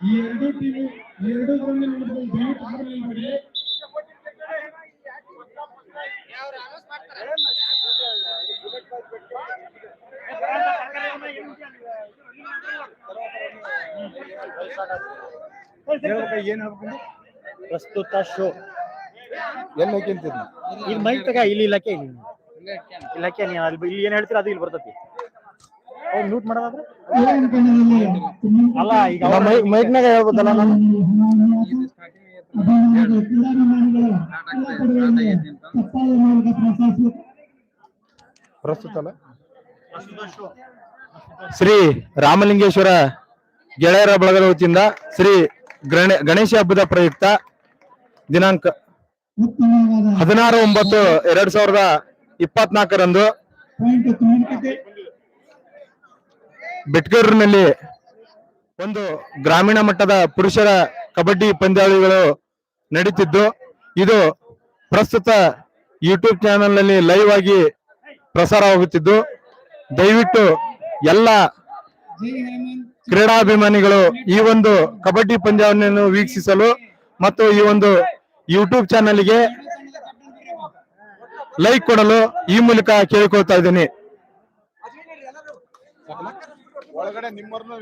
ಈ ಎರಡು ಟೀಮ್ ಎರಡು ದಯವಿಟ್ಟು ಏನ್ ಹೇಳ್ಬೇಕು ಪ್ರಸ್ತುತ ಶೋ. ಎಲ್ಲಿ ಹೋಗ್ತಿದ್ನ ಈಗ ಮೈಕ್ ತಗ ಇಲ್ಲಿ ಇಲ್ಲಕ್ಕೆ ಇಲ್ಲಿ. ಇಲ್ಲಕ್ಕೆ ನೀ ಅಲ್ಲಿ ಇಲ್ಲಿ ಏನ್ ಹೇಳ್ತೀರ ಅದು ಇಲ್ಲಿ ಬರ್ತೈತಿ. ಮ್ಯೂಟ್ ಮಾಡೋದಾದ್ರೆ? ಅಲ್ಲ ಈಗ ಮೈಕ್ನಾಗ ಹೇಳ್ಬೇಕಲ್ಲ ನಾನು? ಪ್ರಸ್ತುತ ಅಲ್ಲ? ಶ್ರೀ ರಾಮಲಿಂಗೇಶ್ವರ ಗೆಳೆಯರ ಬಳಗದ ವತಿಯಿಂದ ಶ್ರೀ ಗಣೆ- ಗಣೇಶ ಹಬ್ಬದ ಪ್ರಯುಕ್ತ ದಿನಾಂಕ ಹದಿನಾರು ಒಂಬತ್ತು ಎರಡ್ ಸಾವಿರದ ಇಪ್ಪತ್ನಾಲ್ಕರಂದು ಬೆಟ್ಕೂರಿನಲ್ಲಿ ಒಂದು ಗ್ರಾಮೀಣ ಮಟ್ಟದ ಪುರುಷರ ಕಬಡ್ಡಿ ಪಂದ್ಯಾವಳಿಗಳು ನಡೀತಿದ್ದು, ಇದು ಪ್ರಸ್ತುತ ಯೂಟ್ಯೂಬ್ ಚಾನೆಲ್ನಲ್ಲಿ ಲೈವ್ ಆಗಿ ಪ್ರಸಾರವಾಗುತ್ತಿದ್ದು ದಯವಿಟ್ಟು ಎಲ್ಲ ಕ್ರೀಡಾಭಿಮಾನಿಗಳು ಈ ಒಂದು ಕಬಡ್ಡಿ ಪಂದ್ಯಾವಳಿಯನ್ನು ವೀಕ್ಷಿಸಲು ಮತ್ತು ಈ ಒಂದು ಯೂಟ್ಯೂಬ್ ಚಾನೆಲ್ಗೆ ಲೈಕ್ ಕೊಡಲು ಈ ಮೂಲಕ ಕೇಳಿಕೊಳ್ತಾ ಇದ್ದೀನಿ. ಒಳಗಡೆ ನಿಮ್ಮರ್ನು